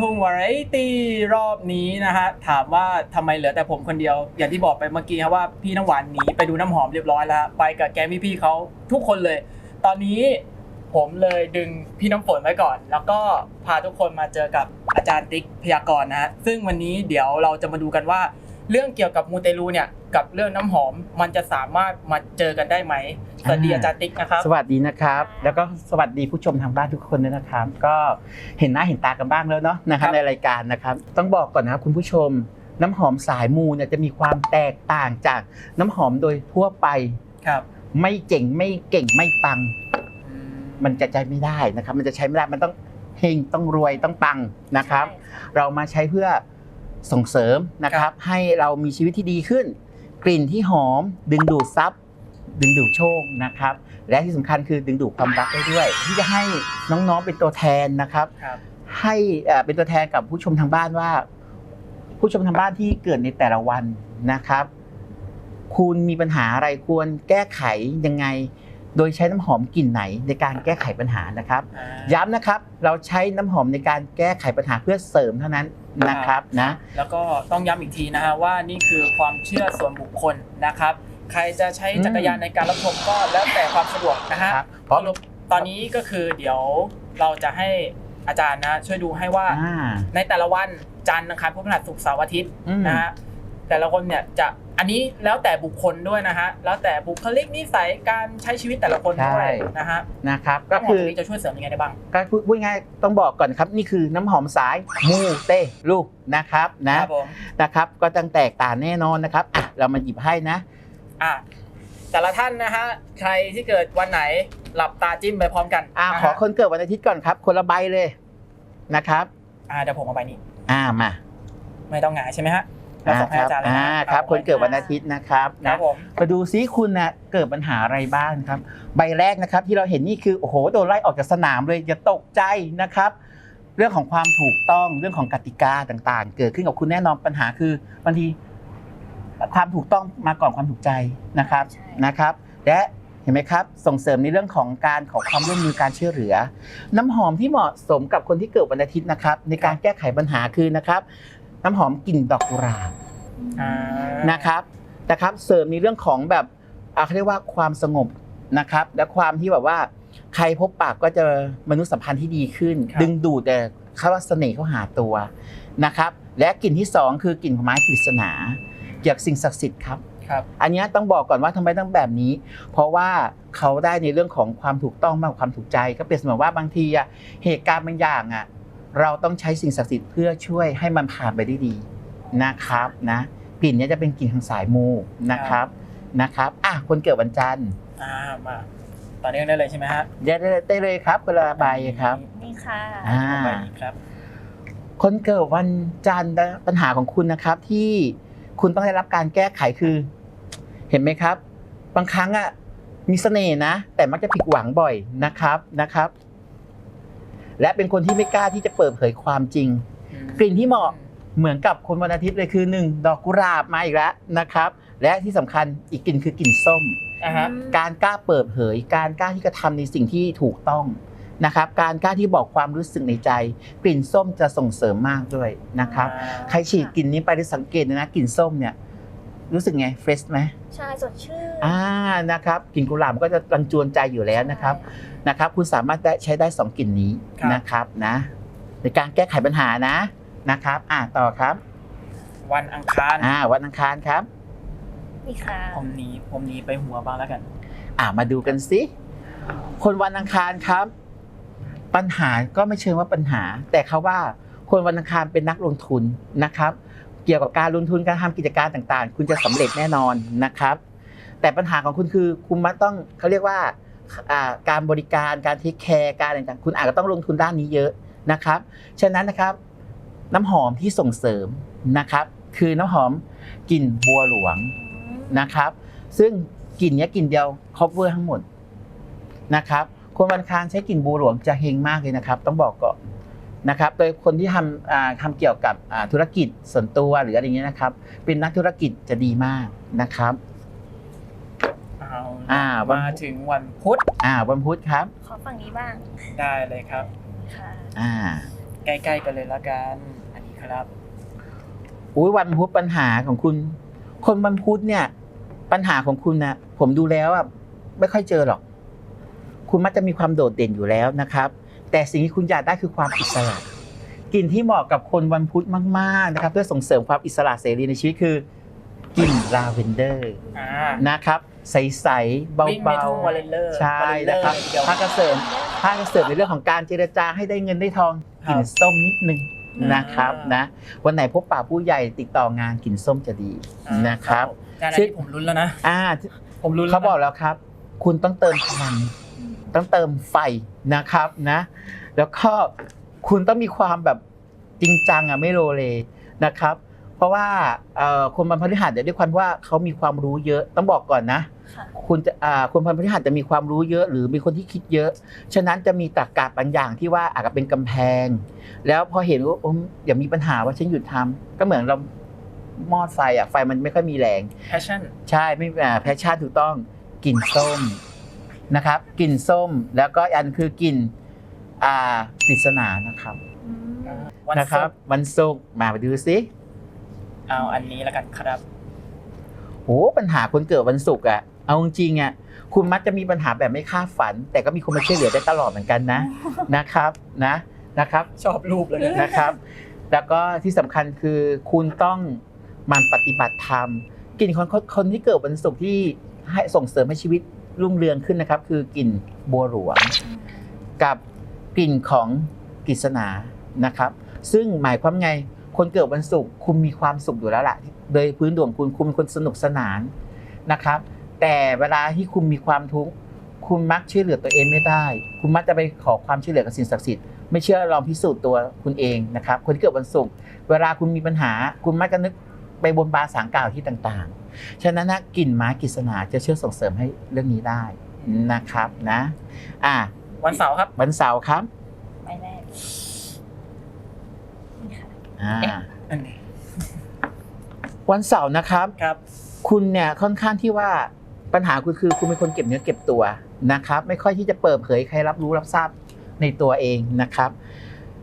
ทุ่งวาไรตี้รอบนี้นะฮะถามว่าทำไมเหลือแต่ผมคนเดียว อย่างที่บอกไปเมื่อกี้ครับว่าพี่น้ำหวานหนีไปดูน้ำหอมเรียบร้อยแล้ว ไปกับแกงพี่เขาทุกคนเลย ตอนนี้ผมเลยดึงพี่น้ำฝนไว้ก่อน แล้วก็พาทุกคนมาเจอกับอาจารย์ติ๊กพยากรณ์นะฮะซึ่งวันนี้เดี๋ยวเราจะมาดูกันว่า เรื่องเกี่ยวกับมูเตลูเนี่ย กับเรื่องน้ำหอม มันจะสามารถมาเจอกันได้ไหมสวัสดีอาจารย์ติ๊กนะครับ สวัสดีนะครับ แล้วก็สวัสดีผู้ชมทางบ้านทุกคนด้วยนะครับ ก็เห็นหน้าเห็นตากันบ้างแล้วเนาะนะคครัรับบในรายการนะครับ ต้องบอกก่อนนะครับคุณผู้ชมน้ำหอมสายมูเนี่ยจะมีความแตกต่างจากน้ำหอมโดยทั่วไปครับ ไม่เจ๋งไม่เก่งไม่ปัง มันจะใช้ไม่ได้นะครับ มันจะใช้ไม่ได้มันต้องเฮงต้องรวยต้องปังนะครับ เรามาใช้เพื่อส่งเสริมนะครับ ให้เรามีชีวิตที่ดีขึ้น กลิ่นที่หอมดึงดูดซับดึงดูดโชคนะครับ และที่สำคัญคือดึงดูดความรักได้ด้วย ที่จะให้น้องๆเป็นตัวแทนนะครับครับให้เอ่อเป็นตัวแทนกับผู้ชมทางบ้านว่า ผู้ชมทางบ้านที่เกิดในแต่ละวันนะครับ คุณมีปัญหาอะไรควรแก้ไขยังไง โดยใช้น้ำหอมกลิ่นไหนในการแก้ไขปัญหานะครับอ่าย้ำนะครับเราใช้น้ำหอมในการแก้ไขปัญหาเพื่อเสริมเท่านั้นนะครับนะแล้วก็ต้องย้ำอีกทีนะฮะว่านี่คือความเชื่อส่วนบุคคลนะครับ ใครจะใช้จักรยานในการรับชมก็แล้วแต่ความสะดวกนะฮะครับเพราะสรุปตอนนี้ก็คือเดี๋ยวเราจะให้อาจารย์นะช่วยดูให้ว่าอ่าในแต่ละวันจันทร์อังคารพุธพฤหัสศุกร์เสาร์อาทิตย์อืมนะฮะแต่ละคนเนี่ยจะ อันนี้แล้วแต่บุคคลด้วยนะฮะแล้วแต่บุคลิกนิสัยการใช้ชีวิตแต่ละคนด้วยนะฮะนะครับก็น้ำหอมคือตัวนี้จะช่วยเสริมยังไงได้บ้างก็พูดพูดง่ายๆต้องบอกก่อนครับนี่คือน้ำหอมสายมูเตลูกนะครับนะครับผมนะครับ ก็ต้องแตกต่างแน่นอนนะครับอะเรามาหยิบให้นะอะแต่ละท่านนะฮะใครที่เกิดวันไหนหลับตาจิ้มไปพร้อมกันอ่านะฮะขอคนเกิดวันอาทิตย์ก่อนครับ คนละใบเลยนะครับอ่าเดี๋ยวผมเอาไปนี่อ่ามาไม่ต้องหงายใช่ไหมฮะ เราอ่าส่งให้ครับอาจารย์เลยอ่านะครับคนเกิดวันอาทิตย์นะครับครันะบผมมาดูซิคุณนะเกิดปัญหาอะไรบ้างครับ ใบแรกนะครับที่เราเห็นนี่คือโอ้โหโดนไล่ออกจากสนามเลยอย่าตกใจนะครับ เรื่องของความถูกต้องเรื่องของกติกาต่างๆ เกิดขึ้นกับคุณแน่นอนปัญหาคือบางทีความถูกต้องมาก่อนความถูกใจนะครับ ใช่ นะครับและเห็นไหมครับส่งเสริมในเรื่องของการขอความร่วมมือการช่วยเหลือ น้ำหอมที่เหมาะสมกับคนที่เกิดวันอาทิตย์นะครับ ในการแก้ไขปัญหาคือนะครับ น้ำหอมกลิ่นดอกกุหลาบอ่านะครับนะครับเสริมในเรื่องของแบบอ่าเขาเรียกว่าความสงบนะครับ และความที่แบบว่า ใครพบปากก็จะมนุษยสัมพันธ์ที่ดีขึ้น ดึงดูดแต่เขาว่าเสน่ห์เขาหาตัวนะครับ และกลิ่นที่สองคือกลิ่นของไม้กฤษณาเกี่ยวกับสิ่งศักดิ์สิทธิ์ครับครับ อันเนี้ยต้องบอกก่อนว่าทำไมต้องแบบนี้ เพราะว่าเขาได้ในเรื่องของความถูกต้องมากกว่าความถูกใจ ก็เปรียบเสมือนว่าบางทีอะเหตุการณ์บางอย่างอะ เราต้องใช้สิ่งศักดิ์สิทธิ์เพื่อช่วยให้มันผ่านไปได้ดีนะครับนะกลิ่นเนี้ยจะเป็นกลิ่นทางสายมูนะครับนะครับอะคนเกิดวันจันทร์อ่ามาตอนนี้ได้เลยใช่ไหมฮะได้ได้ได้เลยครับคนละใบครับนี่ค่ะอ่าใบนี้ครับ คนเกิดวันจันทร์นะปัญหาของคุณนะครับ ที่คุณต้องได้รับการแก้ไขคือ เห็นไหมครับ บางครั้งอะมีเสน่ห์นะ แต่มักจะผิดหวังบ่อยนะครับนะครับ และเป็นคนที่ไม่กล้าที่จะเปิดเผยความจริง กลิ่นที่เหมาะเหมือนกับคนวันอาทิตย์เลยคือหนึ่งดอกกุหลาบมาอีกแล้วนะครับ และที่สำคัญอีกกลิ่นคือกลิ่นส้มอ่าฮะการกล้าเปิดเผย การกล้าที่กระทำในสิ่งที่ถูกต้องนะครับ การกล้าที่บอกความรู้สึกในใจ กลิ่นส้มจะส่งเสริมมากด้วยนะครับ ใครฉีดกลิ่นนี้ไปได้สังเกตนะกลิ่นส้มเนี่ย รู้สึกไงเฟรชไหมใช่สดชื่นอ่านะครับกลิ่นกุหลาบก็จะรังจวนใจอยู่แล้วนะครับนะครับ คุณสามารถได้ใช้ได้สองกลิ่นนี้นะครับนะในการแก้ไขปัญหานะนะครับ อ่าต่อครับ วันอังคารอ่าวันอังคารครับนี่ค่ะผมหนีผมหนีไปหัวบ้างแล้วกัน อ่ามาดูกันสิคนวันอังคารครับ ปัญหาก็ไม่เชิงว่าปัญหา แต่เขาว่าคนวันอังคารเป็นนักลงทุนนะครับ เกี่ยวกับการลงทุนการทำกิจการต่างๆ คุณจะสำเร็จแน่นอนนะครับ แต่ปัญหาของคุณคือคุณมักต้องเขาเรียกว่าการบริการการเทคแคร์การอะไรต่างๆ คุณอาจจะต้องลงทุนด้านนี้เยอะนะครับ ฉะนั้นนะครับน้ำหอมที่ส่งเสริมนะครับคือน้ำหอมกลิ่นบัวหลวงนะครับ ซึ่งกลิ่นนี้กลิ่นเดียวครอบเวอร์ทั้งหมดนะครับคนวันคารใช้กลิ่นบัวหลวงจะเฮงมากเลยนะครับ ต้องบอกก่อน นะครับโดยคนที่ทำอ่าทำเกี่ยวกับอ่าธุรกิจส่วนตัวหรืออะไรเงี้ยนะครับ เป็นนักธุรกิจจะดีมากนะครับเอาอ่าวันมาถึงวันพุธอ่าวันพุธครับ ขอฝั่งนี้บ้าง ได้เลยครับค่ะอ่า ใกล้ๆกันเลยละกันอันนี้ครับอุ้ยวันพุธปัญหาของคุณ คนวันพุธเนี่ย ปัญหาของคุณนะผมดูแล้วอะไม่ค่อยเจอหรอก คุณมักจะมีความโดดเด่นอยู่แล้วนะครับ แต่สิ่งที่คุณอยากได้คือความอิสระกลิ่นที่เหมาะกับคนวันพุธมากๆนะครับเพื่อส่งเสริมความอิสระเสรีในชีวิตคือกลิ่นลาเวนเดอร์อ่านะครับใสๆเบาวิ่งไปทุ่งวาเลนเลอร์ๆใช่นะครับวาเลนเลอถ้ากระเสริมถ้ากระเสริมในเรื่องของการเจรจาให้ได้เงินได้ทองกลิ่นส้มนิดนึงนะครับนะวันไหนพบป่าผู้ใหญ่ติดต่องานกลิ่นส้มจะดีอ่านะครับการอันซึ่งนี้ผมลุ้นแล้วนะอ่าผมลุ้นเขาบอกแล้วนะแล้วครับ คุณต้องเติมพลัง ต้องเติมไฟนะครับนะ แล้วก็คุณต้องมีความแบบจริงจังอะไม่โลเลนะครับ เพราะว่าเอ่อคนบรรพฤหัสเดี๋ยวด้วยความว่าเขามีความรู้เยอะต้องบอกก่อนนะค่ะคุณจะอ่าคนพันพฤหัสจะมีความรู้เยอะ หรือมีคนที่คิดเยอะ ฉะนั้นจะมีตรรกะบางอย่างที่ว่าอาจจะเป็นกำแพง แล้วพอเห็นว่าโอ้อย่ามีปัญหาว่าฉันหยุดทำก็เหมือนเรามอดไฟอะไฟมันไม่ค่อยมีแรง passion ใช่ไม่อ่าแพชชั่นถูกต้องกลิ่นส้ม นะครับกลิ่นส้มแล้วก็อันคือกลิ่นอ่าปริศนานะครับอืมวันนะคศุรับกร์วันศุกร์มาไปดูซิเอาอันนี้แล้วกันครับ โอ้ปัญหาคนเกิดวันศุกร์อะเอาจริงๆอะคุณมักจะมีปัญหาแบบไม่คาดฝัน แต่ก็มีคนมาช่วยเหลือได้ตลอดเหมือนกันนะนะครับนะนะครับ ชอบรูปเลยนะ นะครับ แล้วก็ที่สำคัญคือคุณต้องหมันปฏิบัติธรรมกลิ่นคนคนคนที่เกิดวันศุกร์ที่ให้ส่งเสริมให้ชีวิต รุ่งเรืองขึ้นนะครับ คือกลิ่นบัวหลวง กับกลิ่นของกฤษณานะครับ ซึ่งหมายความไงคนเกิดวันศุกร์คุณมีความสุขอยู่แล้วล่ะโดยพื้นดวงคุณคุณเป็นคนสนุกสนานนะครับ แต่เวลาที่คุณมีความทุกข์คุณมักช่วยเหลือตัวเองไม่ได้ คุณมักจะไปขอความช่วยเหลือกับสิ่งศักดิ์สิทธิ์ไม่เชื่อลองพิสูจน์ตัวคุณเองนะครับ คนที่เกิดวันศุกร์เวลาคุณมีปัญหา คุณมักจะนึกไปบนบาสารกล่าวที่ต่างๆ ฉะนั้นนะกลิ่นไม้กฤษณาจะช่วยส่งเสริมให้เรื่องนี้ได้นะครับนะอะวันเสาร์ครับ วันเสาร์ครับไปแรกนี่ค่ะอ่าอันนี้วันเสาร์นะครับครับ คุณเนี่ยค่อนข้างที่ว่าปัญหาคุณคือคุณเป็นคนเก็บเนื้อเก็บตัวนะครับ ไม่ค่อยที่จะเปิดเผยใครรับรู้รับทราบในตัวเองนะครับ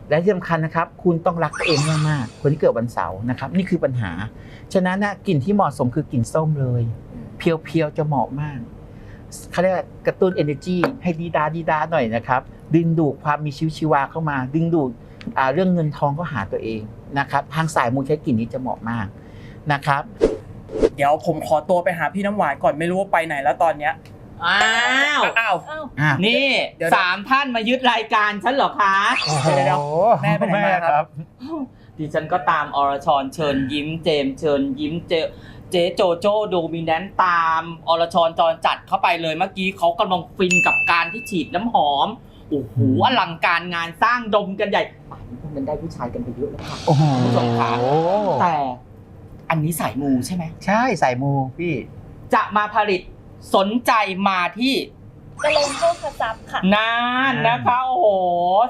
และที่สำคัญนะครับ คุณต้องรักตัวเองมากๆคนที่เกิดวันเสาร์นะครับ นี่คือปัญหา ฉะนั้นนะกลิ่นที่เหมาะสมคือกลิ่นส้มเลย เพียวๆจะเหมาะมากเขาเรียกกระตุ้น energy ให้ดีดาดีดาหน่อยนะครับ ดึงดูดความมีชีวิตชีวาเข้ามา ดึงดูดเรื่องเงินทองก็หาตัวเองนะครับทางสายมูใช้กลิ่นนี้จะเหมาะมากนะครับ เดี๋ยวผมขอตัวไปหาพี่น้ำหวานก่อนไม่รู้ว่าไปไหนแล้วตอนเนี้ย อ้าวอ้าว อ้าว อะนี่เดี๋ยว สามท่านมายึดรายการฉันเหรอคะเดี๋ยวๆแม่ไปไหนมาครับดิฉันก็ตามอรชรเชิญยิ้มเจมส์เชิญยิ้มเจเจ๊โจโจ้โดมิแนนต์ตามอรชรจรจัดเข้าไปเลยเมื่อกี้เขากำลังฟินกับการที่ฉีดน้ำหอมโอ้โหอลังการงานสร้างดมกันใหญ่ป่านนี้พวกนั้นได้ผู้ชายกันไปเยอะแล้วค่ะ โอ้โหผู้ชมขาแต่อันนี้สายมูใช่ไหม ใช่ใส่มูพี่จะมาผลิต สนใจมาที่กระลงโภคทรัพย์ค่ะ นานนะคะ โอ้โห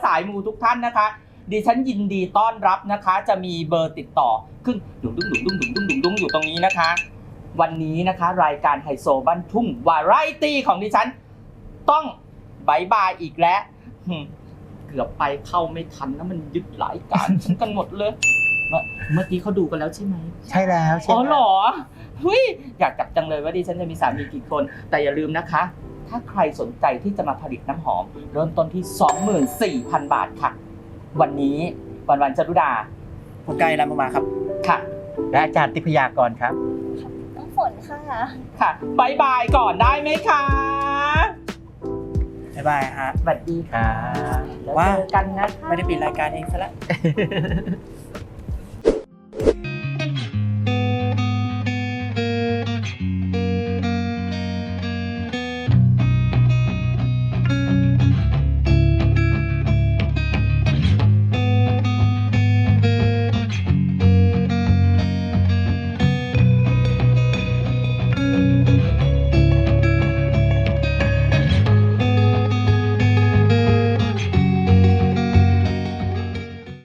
สายมูทุกท่านนะคะ ดิฉันยินดีต้อนรับนะคะ จะมีเบอร์ติดต่อขึ้นดุ้งดุ้งดุ้งดุ้งดุ้งดุ้งดุ้งอยู่ตรงนี้นะคะ วันนี้นะคะ รายการไฮโซบ้านทุ่งวาไรตี้ของดิฉัน ต้องบายบายอีกแล้วเกือบไปเข้าไม่ทันนะมันยึดหลายการฉันกันหมดเลย เมื่อกี้เขาดูกันแล้วใช่ไหม ใช่แล้วใช่อ๋อหรอ เฮ้ยอยากจับจังเลยว่าดิฉันจะมีสามีกี่คน แต่อย่าลืมนะคะ ถ้าใครสนใจที่จะมาผลิตน้ำหอม เริ่มต้นที่ 24,000 บาทค่ะ วันนี้วันวันจรุดาผมไกลแล้วมาครับค่ะ และอาจารย์ทิพยากรครับ น้ำฝนค่ะ ค่ะบายบายก่อนได้ไหมคะบ๊ายบายฮะ สวัสดีค่ะ แล้วว่าเจอกันนะไม่ได้ปิดรายการเองซะแล้ว